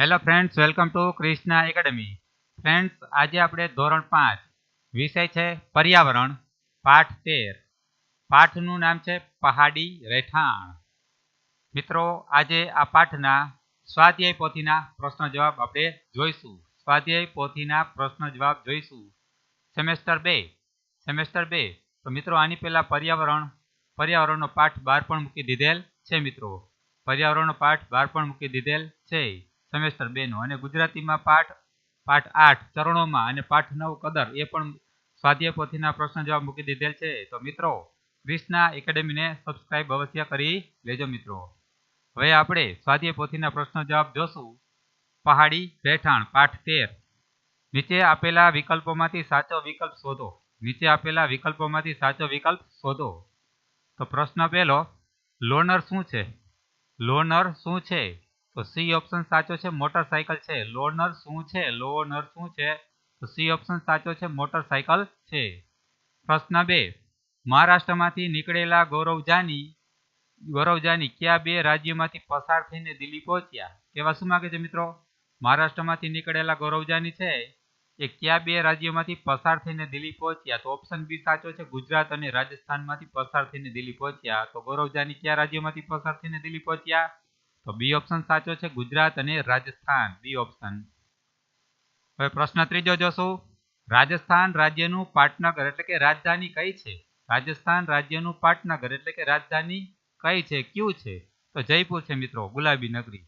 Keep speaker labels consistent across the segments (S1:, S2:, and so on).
S1: Hello friends welcome to Krishna academy friends આજે આપણે ધોરણ પાંચ, વિષય છે પર્યાવરણ, પાઠ તેર. પાઠનું નામ છે પહાડી રહેઠાણ. મિત્રો, આજે આ પાઠના સ્વાધ્યાય પોથીના પ્રશ્ન જવાબ આપણે જોઈશું. સ્વાધ્યાય પોથીના પ્રશ્ન જવાબ જોઈશું. સેમેસ્ટર બે સેમેસ્ટર બે. તો મિત્રો, આની પહેલાં પર્યાવરણ, પર્યાવરણનો પાઠ બહાર પણ મૂકી દીધેલ છે મિત્રો. પર્યાવરણનો પાઠ બહાર પણ મૂકી દીધેલ છે. સેમેસ્ટર બેનો. અને ગુજરાતીમાં પાઠ પાઠ આઠ ચરણોમાં અને પાઠ નવ કદર, એ પણ સ્વાધ્યાય પોથીના પ્રશ્ન જવાબ મૂકી દીધેલ છે. તો મિત્રો, વિસના એકેડેમીને સબસ્ક્રાઇબ અવશ્ય કરી લેજો મિત્રો. હવે આપણે સ્વાધ્યાય પોથીના પ્રશ્ન જવાબ જોશું. પહાડી રહેઠાણ, પાઠ તેર. નીચે આપેલા વિકલ્પોમાંથી સાચો વિકલ્પ શોધો. નીચે આપેલા વિકલ્પોમાંથી સાચો વિકલ્પ શોધો. તો પ્રશ્ન પહેલો, લોનર શું છે? લોનર શું છે? તો સી ઓપ્શન સાચો છે, મોટરસાયકલ છે. લોનર શું છે? લોનર શું છે? તો સી ઓપ્શન સાચો છે, મોટરસાયકલ છે. પ્રશ્ન બે. મહારાષ્ટ્રમાંથી નીકળેલા ગૌરવ જાની ગૌરવ કયા બે રાજ્યમાંથી પસાર થઈને દિલ્હી પહોંચ્યા? કેવા શું માગે છે મિત્રો? મહારાષ્ટ્રમાંથી નીકળેલા ગૌરવ જાની છે એ કયા બે રાજ્યોમાંથી પસાર થઈને દિલ્હી પહોંચ્યા? તો ઓપ્શન બી સાચો છે, ગુજરાત અને રાજસ્થાનમાંથી પસાર થઈને દિલ્હી પહોંચ્યા. તો ગૌરવજાની કયા રાજ્યમાંથી પસાર થઈને દિલ્હી પહોંચ્યા? તો બી ઓપ્શન સાચો છે ગુજરાત અને રાજસ્થાન. બી ઓપ્શન હવે પ્રશ્ન ત્રીજો જોશું. રાજસ્થાન રાજ્યનું પાટનગર એટલે કે રાજધાની કઈ છે? રાજસ્થાન રાજ્યનું પાટનગર એટલે કે રાજધાની કઈ છે? ક્યુ છે? તો જયપુર છે મિત્રો, ગુલાબી નગરી.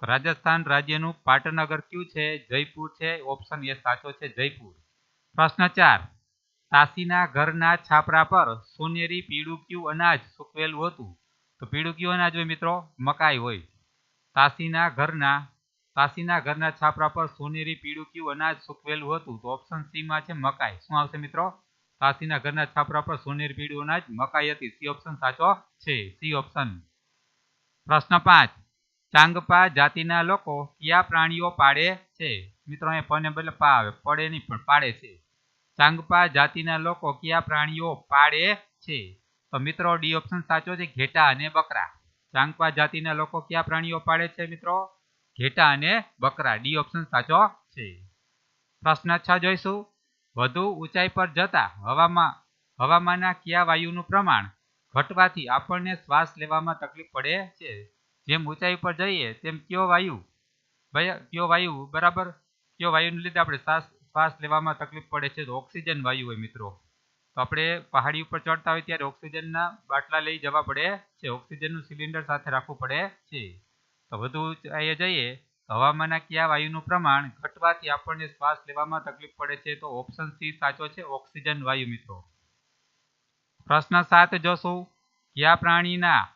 S1: તો રાજસ્થાન રાજ્યનું પાટનગર ક્યુ છે? જયપુર છે. ઓપ્શન એ સાચો છે જયપુર. પ્રશ્ન ચાર. તાસીના ઘરના છાપરા પર સોનેરી પીળું ક્યુ અનાજ સૂકવેલું હતું? તો પીળું કયું અનાજ મિત્રો? મકાઈ હોય. તાસીના ઘરના તાસીના ઘરના છાપરા પર સોનેરી પીળું કયું અનાજ સૂકવેલું હતું? તો ઓપ્શન સી છે મકાઈ. શું આવશે મિત્રો? તાસીના ઘરના છાપરા પર સોનેરી પીળું અનાજ, મકાઈ હતી. સી ઓપ્શન સાચો છે. સી ઓપ્શન પ્રશ્ન પાંચ. ચાંગપા જાતિના લોકો કયા પ્રાણીઓ પાડે છે? મિત્રો, અહીંયા પને બદલે પા આવે. પડે નહીં, પણ પાડે છે. ચાંગપા જાતિના લોકો કયા પ્રાણીઓ પાડે છે? તો મિત્રો ડી ઓપ્શન સાચો છે, ઘેટા અને બકરા. ચાંગપા જાતિના લોકો કયા પ્રાણીઓ પાડે છે મિત્રો? ઘેટા અને બકરા. ડી ઓપ્શન સાચો છે. પ્રશ્ન છ, જોઈશું. વધુ ઊંચાઈ પર જતા હવામાં, હવામાનના કયા વાયુનું પ્રમાણ? ઘટવાથી આપણને શ્વાસ લેવામાં તકલીફ પડે છે. જેમ ઊંચાઈ પર જઈએ, તેમ કયો વાયુ? કયો વાયુ? બરાબર? કયો વાયુને લીધે આપણે શ્વાસ શ્વાસ લેવામાં તકલીફ પડે છે? તો ઓક્સિજન વાયુ હોય મિત્રો. તો આપણે પહાડી ઉપર ચડતા હોય ત્યારે ઓક્સિજનના બાટલા લઈ જવા પડે છે. ઓક્સિજનનું સિલિન્ડર સાથે રાખવું પડે છે. તો વધુ ઊંચાઈએ જઈએ. હવામાંના કયા વાયુનું પ્રમાણ ઘટવાથી આપણને શ્વાસ લેવામાં તકલીફ પડે છે તો ઓપ્શન સી સાચો છે, ઓક્સિજન વાયુ મિત્રો. પ્રશ્ન સાત જોશું. કયા પ્રાણીના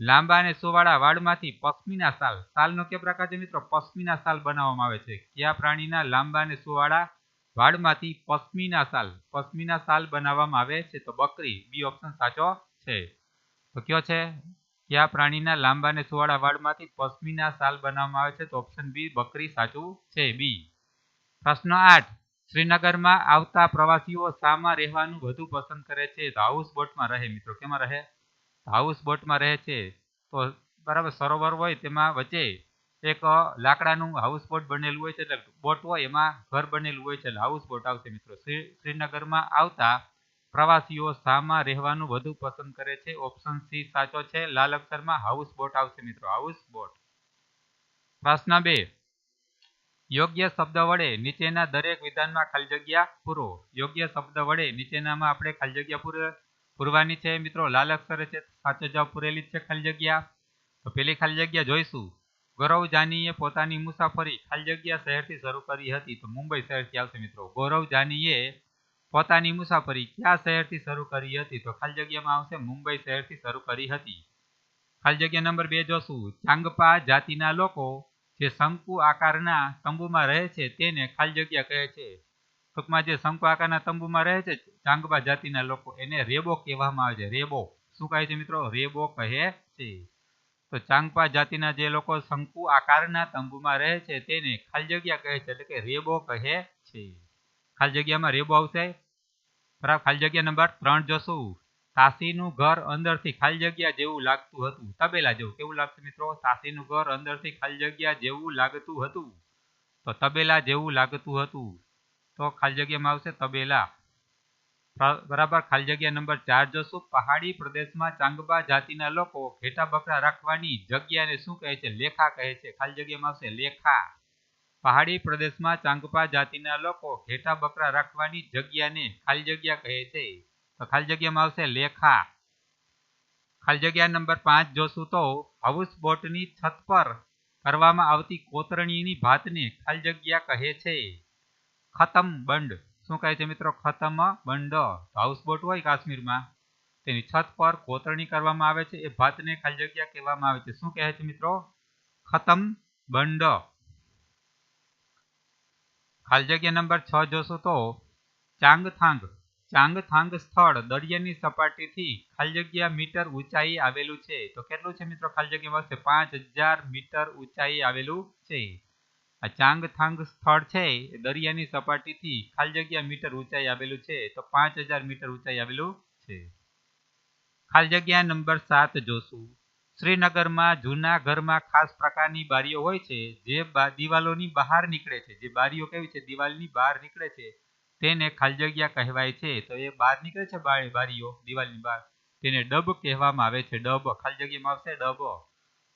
S1: લાંબા અને સુવાળા વાળમાંથી પશ્મિના સાલ, સાલનો કયો પ્રકાર છે મિત્રો? પશ્મિના સાલ બનાવવામાં આવે છે. કયા પ્રાણીના લાંબા અને સુવાળા વાળમાંથી પશ્મિના શાલ પશ્મિના શાલ બનાવવામાં આવે છે તો બકરી, બી ઓપ્શન સાચો છે. તો કયો છે? કયા પ્રાણીના લાંબા અને સુવાળા વાળમાંથી પશ્મિના શાલ બનાવવામાં આવે છે તો ઓપ્શન બી બકરી સાચું છે, બી. પ્રશ્ન આઠ. શ્રીનગરમાં આવતા પ્રવાસીઓ શામાં રહેવાનું વધુ પસંદ કરે છે? તો હાઉસ બોટમાં રહે મિત્રો, કેમાં રહે? હાઉસ બોટમાં રહે છે. તો બરાબર સરોવર હોય તેમાં વચ્ચે એક લાકડાનું હાઉસ બોટ બનેલું હોય છે, એટલે બોટ હોય, એમાં ઘર બનેલું હોય છે, એટલે હાઉસ બોટ આવશે મિત્રો. શ્રીનગરમાં આવતા પ્રવાસીઓ શામાં રહેવાનું વધુ પસંદ કરે છે. ઓપ્શન સી સાચો છે. લાલ અક્ષરમાં હાઉસ બોટ આવશે મિત્રો. હાઉસ બોટ પ્રશ્ન બે. યોગ્ય શબ્દ વડે નીચેના દરેક વિધાનમાં ખાલી જગ્યા પૂરો. યોગ્ય શબ્દ વડે નીચેનામાં આપણે ખાલી જગ્યા પૂર, પૂરવાની છે મિત્રો. લાલ અક્ષરે છે, સાચો જવાબ પૂરેલી છે ખાલી જગ્યા. તો પેલી ખાલી જગ્યા જોઈશું. ગૌરવ જાનીએ પોતાની મુસાફરી ખાલી જગ્યા શહેરથી શરૂ કરી હતી તો મુંબઈ શહેરથી આવશે મિત્રો. ગૌરવ જાનીએ પોતાની મુસાફરી કયા શહેરથી શરૂ કરી હતી તો ખાલી જગ્યામાં આવશે મુંબઈ શહેરથી શરૂ કરી હતી. ખાલી જગ્યા નંબર બે જોશું. ચાંગપા જાતિના લોકો જે શંકુ આકારના તંબુમાં રહે છે તેને ખાલી જગ્યા કહે છે. ટૂંકમાં જે શંકુ આકારના તંબુમાં રહે છે ચાંગપા જાતિના લોકો એને રેબો કહેવામાં આવે છે. રેબો. શું કહે છે મિત્રો? રેબો કહે છે. તો ચાંગપા જાતિના જે લોકો શંકુ આકારના તંબુમાં રહે છે, તેને ખાલી જગ્યા કહે છે, એટલે કે રેબો કહે છે. ખાલી જગ્યામાં રેબો આવશે. બરાબર? ખાલી જગ્યા નંબર ત્રણ જોશું. સાસીનું ઘર અંદરથી ખાલી જગ્યા જેવું લાગતું હતું. તબેલા જેવું. કેવું લાગતું મિત્રો? તાસીનું ઘર અંદરથી ખાલી જગ્યા જેવું લાગતું હતું. તો તબેલા જેવું લાગતું હતું. તો ખાલી જગ્યામાં આવશે તબેલા. બરાબર. ખાલી જગ્યા નંબર ચાર જોશું. પહાડી પ્રદેશમાં ચાંગબા જાતિના લોકો ઘેટા બકરા રાખવાની જગ્યાને શું કહે છે? લેખા કહે છે. ખાલી જગ્યામાં આવશે લેખા. પહાડી પ્રદેશમાં ચાંગપા જાતિના લોકો ઘેટા બકરા રાખવાની જગ્યાને ખાલી જગ્યા કહે છે. તો ખાલી જગ્યામાં આવશે લેખા. ખાલી જગ્યા નંબર પાંચ જોશું તો હાઉસ બોટની છત પર કરવામાં આવતી કોતરણીની ભાતને ખાલી જગ્યા કહે છે. ખતમ બંડ શું કહે છે મિત્રો? ખતમ બંડ હાઉસ બોટ હોય કાશ્મીરમાં, તેની છત પર કોતરણી કરવામાં આવે છે. એ ભાતને ખાલી જગ્યા કહેવામાં આવે છે. શું કહે છે મિત્રો? ખતમ બંડ ખાલી જગ્યા નંબર છ જોશો તો, ચાંગથાંગ. ચાંગથાંગ સ્થળ દરિયાની સપાટીથી ખાલી જગ્યા મીટર ઊંચાઈ આવેલું છે. તો કેટલું છે મિત્રો? ખાલી આવશે પાંચ હજાર મીટર ઊંચાઈ આવેલું છે. આ ચાંગથાંગ સ્થળ છે એ દરિયાની સપાટીથી ખાલી જગ્યા મીટર ઊંચાઈ આવેલું છે, તો પાંચ હજાર મીટર ઊંચાઈ આવેલું છે. ખાલી જગ્યા નંબર સાત જોશું. શ્રીનગરમાં જૂના ઘરમાં ખાસ પ્રકારની બારીઓ હોય છે, જે દિવાલોની બહાર નીકળે છે. જે બારીઓ કેવી છે? દિવાલની બહાર નીકળે છે. તેને ખાલી જગ્યા કહેવાય છે. તો એ બહાર નીકળે છે બારી બારીઓ, દિવાલની બહાર? તેને ડબ કહેવામાં આવે છે. ડબ. ખાલી જગ્યામાં આવશે ડબો.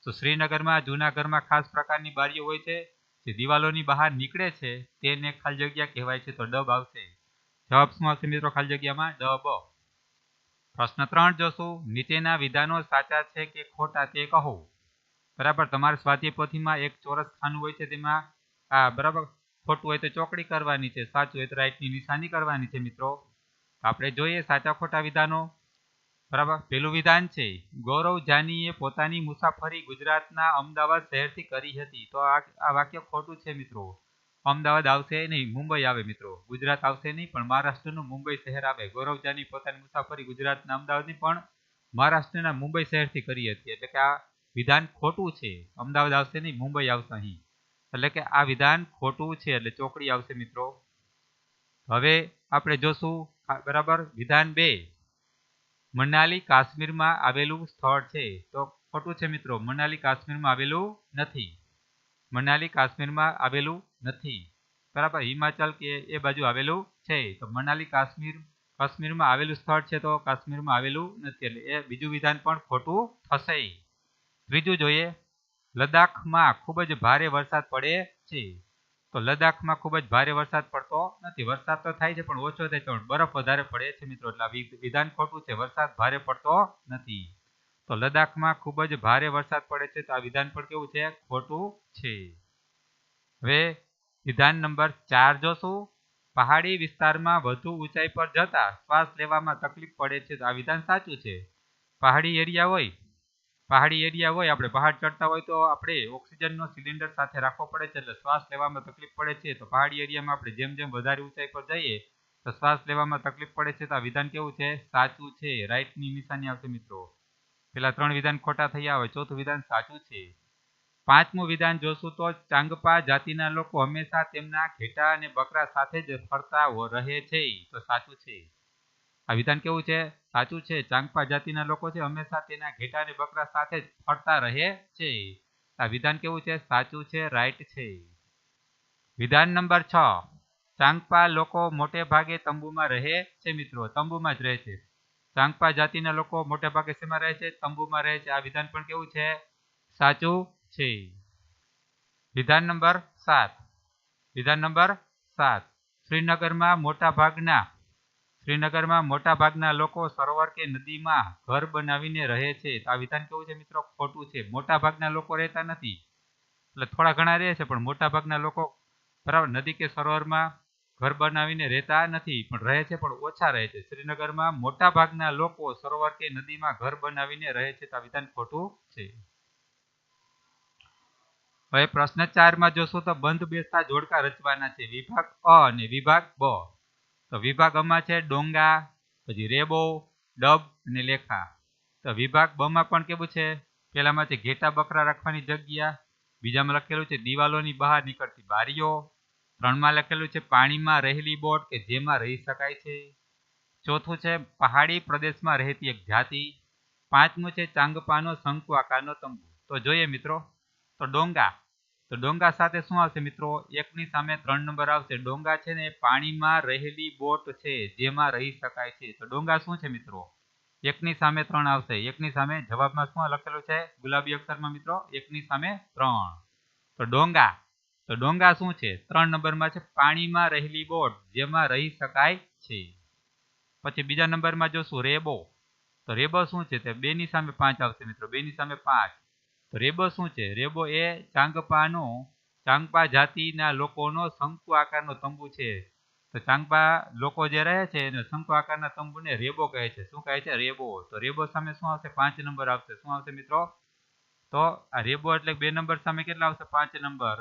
S1: તો શ્રીનગરમાં જૂના ઘરમાં ખાસ પ્રકારની બારીઓ હોય છે. જે દિવાલોની બહાર નીકળે છે, તેને ખાલી જગ્યા કહેવાય છે, તો ડબ આવશે. જવાબ શું આવશે મિત્રો ખાલી જગ્યામાં? ડબ પ્રશ્ન ત્રણ જોશું. નીચેના વિધાનો સાચા છે કે ખોટા તે કહો. બરાબર, તમારે સ્વાધ્યાય પોથીમાં એક ચોરસ ખાનું હોય છે, તેમાં આ બરાબર ખોટું હોય તો ચોકડી કરવાની છે, સાચું હોય તો રાઈટની નિશાની કરવાની છે, મિત્રો. આપણે જોઈએ સાચા ખોટા વિધાનો. બરાબર? પેલું વિધાન છે, ગૌરવ જાનીએ પોતાની મુસાફરી ગુજરાતના અમદાવાદ શહેરથી કરી હતી. તો આ વાક્ય ખોટું છે મિત્રો. અમદાવાદ આવશે નહીં, મુંબઈ આવે મિત્રો. ગુજરાત આવશે નહીં, પણ મહારાષ્ટ્રનું મુંબઈ શહેર આવે. ગૌરવ જાની પોતાની મુસાફરી ગુજરાતના અમદાવાદની પણ મહારાષ્ટ્રના મુંબઈ શહેરથી કરી હતી. એટલે કે આ વિધાન ખોટું છે. અમદાવાદ આવશે નહીં, મુંબઈ આવશે અહીં એટલે કે આ વિધાન ખોટું છે, એટલે ચોકડી આવશે મિત્રો. હવે આપણે જોશું બરાબર? વિધાન બે. મનાલી કાશ્મીરમાં આવેલું સ્થળ છે. તો ખોટું છે મિત્રો, મનાલી કાશ્મીરમાં આવેલું નથી. મનાલી કાશ્મીરમાં આવેલું નથી. બરાબર, હિમાચલ કે એ બાજુ આવેલું છે. તો મનાલી કાશ્મીર, કાશ્મીરમાં આવેલું સ્થળ છે તો કાશ્મીરમાં આવેલું નથી. એટલે એ બીજું વિધાન પણ ખોટું થશે. ત્રીજું જોઈએ, લદ્દાખમાં ખૂબ જ ભારે વરસાદ પડે છે. તો લદ્દાખમાં ખૂબ જ ભારે વરસાદ પડતો નથી. વરસાદ તો થાય છે, પણ ઓછો થાય છે. બરફ વધારે પડે છે મિત્રો. એટલે વિધાન ખોટું છે. વરસાદ ભારે પડતો નથી. તો લદ્દાખમાં ખૂબ જ ભારે વરસાદ પડે છે. તો આ વિધાન પણ કેવું છે? ખોટું છે. હવે વિધાન નંબર ચાર જોશું. પહાડી વિસ્તારમાં વધુ ઊંચાઈ પર જતા શ્વાસ લેવામાં તકલીફ પડે છે. તો આ વિધાન સાચું છે? પહાડી એરિયા હોય પહાડી એરિયા હોય, આપણે પહાડ ચડતા હોય, તો આપણે ઓક્સિજનનો સિલિન્ડર સાથે રાખવો પડે છે. એટલે શ્વાસ લેવામાં તકલીફ પડે છે, તો પહાડી એરિયામાં આપણે જેમ જેમ વધારે ઊંચાઈ પર જઈએ, તો શ્વાસ લેવામાં તકલીફ પડે છે. તો આ વિધાન કેવું છે? સાચું છે, રાઈટની નિશાની આવશે મિત્રો. પેલા ત્રણ વિધાન ખોટા થયા હોય, ચોથું વિધાન સાચું છે. પાંચમું વિધાન જોશું તો ચાંગપા જાતિના લોકો હંમેશા તેમના ઘેટા અને બકરા સાથે જ ફરતા રહે છે. તો સાચું છે. આ વિધાન કેવું છે? સાચું છે? ચાંગપા જાતિના લોકો છે, હંમેશા તેના ઘેટા અને બકરા સાથે જ ફરતા રહે છે. આ વિધાન કેવું છે? સાચું છે, રાઈટ છે. વિધાન નંબર છ. ચાંગપા લોકો મોટે ભાગે તંબુમાં રહે છે મિત્રો, તંબુમાં જ રહે છે. ચાંગપા જાતિના લોકો મોટે ભાગે શેમાં રહે છે? તંબુમાં રહે છે. આ વિધાન પણ કેવું છે? સાચું છે. વિધાન નંબર સાત. વિધાન નંબર સાત. શ્રીનગરમાં મોટા ભાગના શ્રીનગરમાં મોટા ભાગના લોકો સરોવર કે નદીમાં ઘર બનાવીને રહે છે. આ વિધાન કેવું છે મિત્રો? ખોટું છે. મોટા ભાગના લોકો રહેતા નથી. એટલે થોડા ઘણા રહે છે, પણ મોટા ભાગના લોકો બરાબર નદી કે સરોવરમાં ઘર બનાવીને રહેતા નથી, પણ રહે છે, પણ ઓછા રહે છે. શ્રીનગરમાં મોટા ભાગના લોકો સરોવર કે નદીમાં ઘર બનાવીને રહે છે, તો આ વિધાન ખોટું છે. હવે પ્રશ્ન ચારમાં જોશો તો બંધ બેસતા જોડકા રચવાના છે. વિભાગ અ અને વિભાગ બ. તો વિભાગ અમાં છે ડોંગા, પછી રેબો, ડબ અને લેખા. તો વિભાગ બમાં પણ કેવું છે? પેલામાં છે ઘેટા બકરા રાખવાની જગ્યા, બીજામાં લખેલું છે દિવાલોની બહાર નીકળતી બારીઓ, ત્રણમાં લખેલું છે પાણીમાં રહેલી બોટ કે જેમાં રહી શકાય છે. ચોથું છે પહાડી પ્રદેશમાં રહેતી એક જાતિ. પાંચમું છે ચાંગપાનો, શંકુ આકારનો તંબુ. તો જોઈએ મિત્રો, તો ડોંગા તો ડોંગા સાથે શું આવશે મિત્રો? એકની સામે ત્રણ નંબર આવશે. ડોંગા છે ને પાણીમાં રહેલી બોટ છે, જેમાં રહી શકાય છે. તો ડોંગા શું છે મિત્રો? એકની સામે ત્રણ આવશે. એકની સામે જવાબમાં શું લખેલું છે? ગુલાબી અક્ષરમાં મિત્રો, એકની સામે ત્રણ. તો ડોંગા તો ડોંગા શું છે? ત્રણ નંબરમાં છે પાણીમાં રહેલી બોટ, જેમાં રહી શકાય છે. પછી બીજા નંબરમાં જોશું રેબો. તો રેબો શું છે? તે બેની સામે પાંચ આવશે મિત્રો. બેની સામે પાંચ. રેબો શું છે? રેબો એ ચાંગપાનો, ચાંગપા જાતિના લોકોનો શંકુ આકારનો તંબુ છે. તો ચાંગપા લોકો જે રહે છે એને શંકુ આકારના તંબુને રેબો કહે છે. શું કહે છે? રેબો. તો રેબો સામે શું આવશે? પાંચ નંબર આવશે. શું આવશે મિત્રો? તો આ રેબો એટલે બે નંબર સામે કેટલા આવશે? પાંચ નંબર.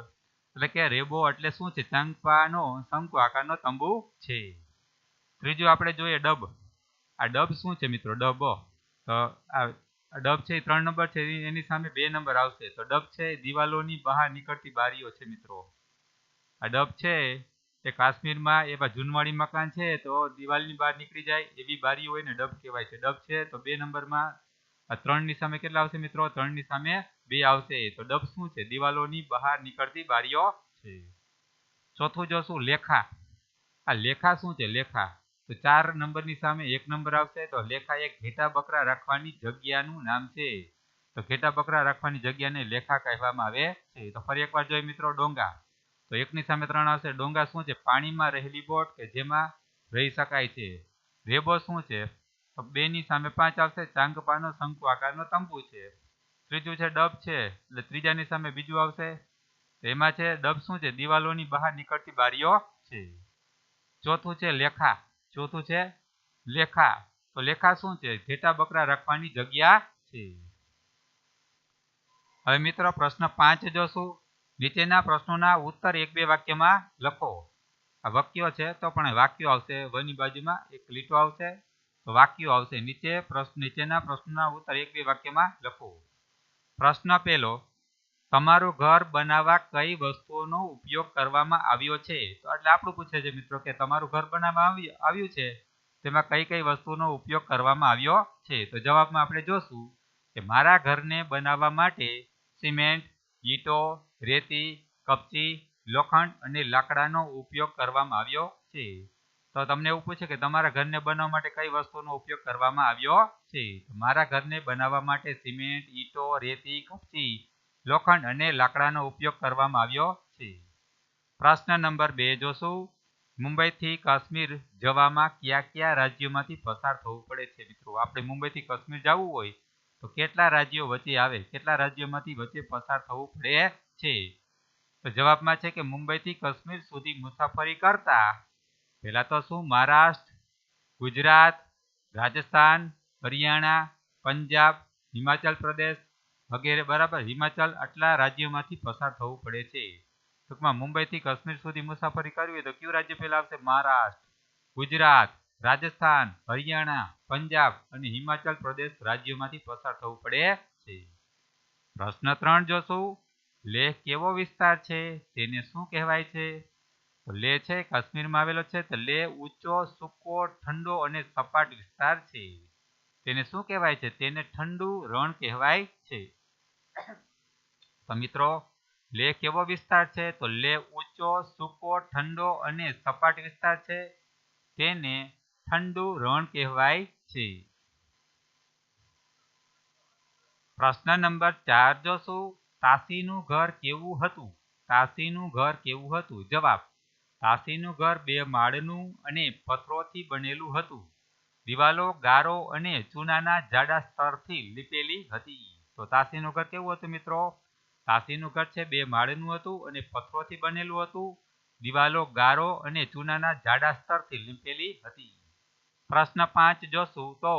S1: એટલે કે રેબો એટલે શું છે? ચાંગપાનો શંકુ આકારનો તંબુ છે. ત્રીજું આપણે જોઈએ ડબ. આ ડબ શું છે મિત્રો? ડબ. તો આ ડબ છે એ ત્રણ નંબર છે, એની સામે બે નંબર આવશે. તો ડબ છે દિવાલોની બહાર નીકળતી બારીઓ છે, મિત્રો. આ ડબ છે એ કાશ્મીરમાં એવા જૂનવાળી મકાન છે, તો દિવાલની બહાર નીકળી જાય એવી બારીઓ હોય ને ડબ કહેવાય છે. ડબ છે, તો બે નંબરમાં આ ત્રણની સામે કેટલા આવશે, મિત્રો? ત્રણની સામે બે આવશે. તો ડબ શું છે? દિવાલોની બહાર નીકળતી બારીઓ છે. ચોથું જોશું લેખા. આ લેખા શું છે? લેખા. તો ચાર નંબરની સામે એક નંબર આવશે, તો લેખા એક ઘેટા બકરા રાખવાની જગ્યાનું નામ છે. તો ઘેટા બકરા રાખવાની જગ્યાને લેખા કહેવામાં આવે છે. તો ફરી એકવાર જોઈએ મિત્રો ડોંગા. તો એકની સામે ત્રણ આવશે. ડોંગા શું છે? પાણીમાં રહેલી બોટ કે જેમાં રહી શકાય છે? રેબો શું છે? તો બેની સામે પાંચ આવશે. ચાંગપાનો, શંકુ આકારનો તંબુ છે. ત્રીજું છે ડબ છે. એટલે ત્રીજાની સામે બીજું આવશે. તો એમાં છે, ડબ શું છે? દિવાલોની બહાર નીકળતી બારીઓ છે. ચોથું છે લેખા. ચોથું છે લેખા. તો લેખા શું છે? ઘેટા બકરા રાખવાની જગ્યા છે. હવે મિત્રો પ્રશ્ન પાંચ જોશું. નીચેના પ્રશ્નોના ઉત્તર એક બે વાક્યમાં લખો. આ વાક્યો છે તો પણ વાક્યો આવશે. વની બાજુમાં એક લીટો આવશે. તો વાક્યો આવશે નીચે. પ્રશ્ન નીચેના પ્રશ્નોના ઉત્તર એક બે વાક્યમાં લખો. પ્રશ્ન પહેલો તમારું ઘર બનાવવા કઈ વસ્તુઓનો ઉપયોગ કરવામાં આવ્યો છે? તો એટલે આપણું પૂછે છે મિત્રો કે તમારું ઘર બનાવવા આવ્યું છે? તેમાં કઈ કઈ વસ્તુનો ઉપયોગ કરવામાં આવ્યો છે? તો જવાબમાં આપણે જોશું કે મારા ઘરને બનાવવા માટે સિમેન્ટ, ઈંટો, રેતી, કપચી, લોખંડ અને લાકડાનો ઉપયોગ કરવામાં આવ્યો છે. તો તમને એવું પૂછે કે તમારા ઘરને બનાવવા માટે કઈ વસ્તુનો ઉપયોગ કરવામાં આવ્યો છે? મારા ઘરને બનાવવા માટે સિમેન્ટ, ઈંટો, રેતી, કપચી લોખંડ અને લાકડાનો ઉપયોગ કરવામાં આવ્યો છે. પ્રશ્ન નંબર બે જોશું. મુંબઈથી કાશ્મીર જવામાં કયા કયા રાજ્યોમાંથી પસાર થવું પડે છે મિત્રો? આપણે મુંબઈથી કાશ્મીર જવું હોય તો કેટલા રાજ્યો વચ્ચે આવે? કેટલા રાજ્યોમાંથી વચ્ચે પસાર થવું પડે છે? તો જવાબમાં છે કે મુંબઈથી કાશ્મીર સુધી મુસાફરી કરતા પહેલા તો શું? મહારાષ્ટ્ર, ગુજરાત, રાજસ્થાન, હરિયાણા, પંજાબ, હિમાચલ પ્રદેશ વગેરે, બરાબર. હિમાચલ આટલા રાજ્યોમાંથી પસાર થવું પડે છે. ટૂંકમાં મુંબઈથી કાશ્મીર સુધી મુસાફરી કરવી હોય તો કયું રાજ્ય પહેલા આવશે? મહારાષ્ટ્ર, ગુજરાત, રાજસ્થાન, હરિયાણા, પંજાબ અને હિમાચલ પ્રદેશ રાજ્યોમાંથી પસાર થવું પડે છે. પ્રશ્ન ત્રણ જોશું. લેહ કેવો વિસ્તાર છે? તેને શું કહેવાય છે? તો લેહ છે, કાશ્મીરમાં આવેલો છે. તો લેહ ઊંચો, સૂકો, ઠંડો અને સપાટ વિસ્તાર છે. તેને શું કહેવાય છે? તેને ઠંડુ રણ કહેવાય છે. તો મિત્રો લેહ કેવો વિસ્તાર છે? તો લેહ ઊંચો, સૂકો, ઠંડો અને સપાટ વિસ્તાર છે. તેને ઠંડુ રણ કહેવાય છે. પ્રશ્ન નંબર ચાર જોશું. તાસીનું ઘર કેવું હતું? તાસીનું ઘર કેવું હતું? જવાબ, તાસીનું ઘર બે માળનું અને પથ્થરોથી બનેલું હતું. દિવાલો ગારો અને ચૂનાના જાડા સ્તરથી લીપેલી હતી. તો તાસીનું ઘર કેવું હતું મિત્રો? તાસીનું ઘર છે બે માળનું હતું અને પથ્થરોથી બનેલું હતું. દિવાલો ગારો અને ચૂનાના જાડા સ્તરથી લીંપેલી હતી. પ્રશ્ન પાંચ જોશું તો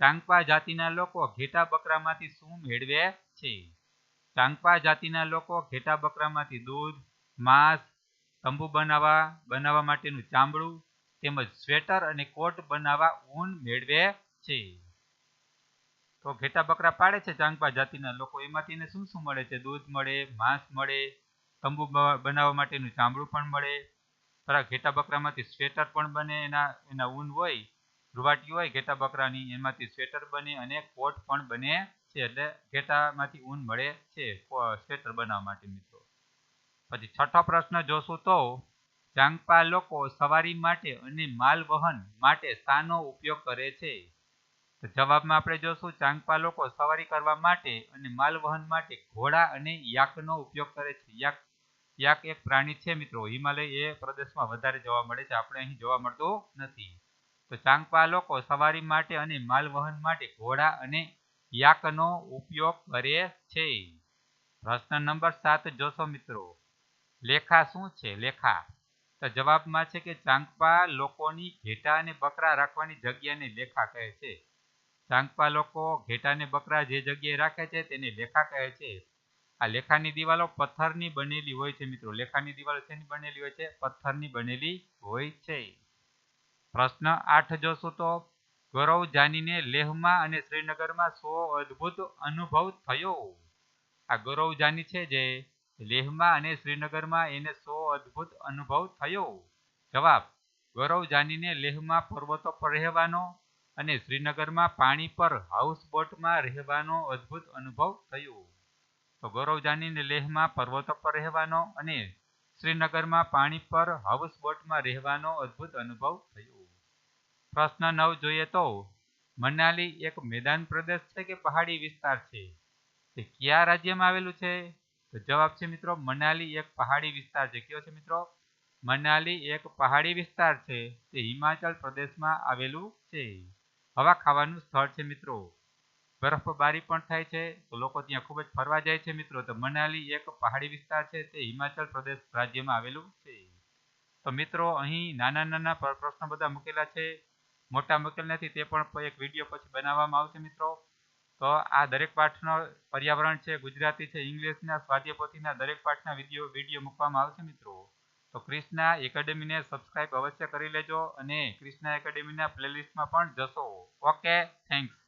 S1: ચાંગપા જાતિના લોકો ઘેટા બકરામાંથી શું મેળવે છે? ચાંગપા જાતિના લોકો ઘેટા બકરામાંથી દૂધ, માંસ, તંબુ બનાવવા બનાવવા માટેનું ચામડું તેમજ સ્વેટર અને કોટ બનાવવા ઊન મેળવે છે. તો ઘેટા બકરા પાડે છે ચાંગપા જાતિના લોકો. એમાંથી એને શું શું મળે છે? દૂધ મળે, માંસ મળે, તંબુ બનાવવા માટેનું ચામડું પણ મળે. ઘેટા બકરામાંથી સ્વેટર પણ બને, એના એના ઊન હોય, રૂવાટી હોય ઘેટા બકરાની, એમાંથી સ્વેટર બને અને કોટ પણ બને છે. એટલે ઘેટામાંથી ઊન મળે છે સ્વેટર બનાવવા માટે મિત્રો. પછી છઠ્ઠો પ્રશ્ન જોશું તો, ચાંગપા લોકો સવારી માટે અને માલ વહન માટે શાનો ઉપયોગ કરે છે? જવાબમાં આપણે જોશું ચાંગપા લોકો સવારી કરવા માટે અને માલ વહન માટે ઘોડા અને યાકનો ઉપયોગ કરે છે. યાક યાક એક પ્રાણી છે મિત્રો. હિમાલય એ પ્રદેશમાં વધારે જોવા મળે છે. આપણે અહીં જોવા મળતું નથી. તો ચાંગપા લોકો સવારી માટે અને માલ વહન માટે ઘોડા અને યાકનો ઉપયોગ કરે છે. પ્રશ્ન નંબર સાત જોશો મિત્રો. લેખા શું છે? લેખા. તો જવાબમાં છે કે ચાંગપા લોકોની ઘેટા અને બકરા રાખવાની જગ્યાને લેખા કહે છે. ચાંગપા લોકો ઘેટા અને બકરા જે જગ્યાએ રાખે છે તેને લેખા કહે છે. આ લેખાની દિવાલો પથ્થરની બનેલી હોય છે મિત્રો. લેખાની દિવાલો શેની બનેલી હોય છે? પથ્થરની બનેલી હોય છે. પ્રશ્ન આઠ જોશું તો, ગૌરવ જાનીને લેહમાં અને શ્રીનગરમાં સો અદ્ભુત અનુભવ થયો. આ ગૌરવ જાની છે જે લેહમાં અને શ્રીનગરમાં એને સો અદ્ભુત અનુભવ થયો. જવાબ, ગૌરવ જાનીને લેહમાં પર્વતો પર રહેવાનો અને શ્રીનગરમાં પાણી પર હાઉસબોટમાં રહેવાનો અદ્ભુત અનુભવ થયો. તો ગૌરવ જાનીને લેહમાં પર્વતો પર રહેવાનો અને શ્રીનગરમાં પાણી પર હાઉસબોટમાં રહેવાનો અદ્ભુત અનુભવ થયો. પ્રશ્ન નવ જોઈએ તો મનાલી એક મેદાન પ્રદેશ છે કે પહાડી વિસ્તાર છે? તે કયા રાજ્યમાં આવેલું છે? તો જવાબ છે મિત્રો મનાલી એક પહાડી વિસ્તાર છે. કયો છે મિત્રો? મનાલી એક પહાડી વિસ્તાર છે. તે હિમાચલ પ્રદેશમાં આવેલું છે. હવા ખાવાનું સ્થળ છે મિત્રો. બરફબારી પણ થાય છે, તો લોકો ત્યાં ખૂબ જ ફરવા જાય છે મિત્રો. તો મનાલી એક પહાડી વિસ્તાર છે, તે હિમાચલ પ્રદેશ રાજ્યમાં આવેલું છે. તો મિત્રો, અહીં નાના નાના પ્રશ્નો બધા મૂકેલા છે. મોટા મૂકેલ નથી, તે પણ એક વીડિયો પછી બનાવવામાં આવશે મિત્રો. તો આ દરેક પાઠનો પર્યાવરણ છે, ગુજરાતી છે, ઇંગ્લિશના સ્વાધ્યાય દરેક પાઠના વીડિયો વીડિયો મૂકવામાં આવશે મિત્રો. તો ક્રિષ્ના એકેડેમીને સબસ્ક્રાઇબ અવશ્ય કરી લેજો અને ક્રિષ્ના એકેડેમીના પ્લેલિસ્ટમાં પણ જશો. Okay thanks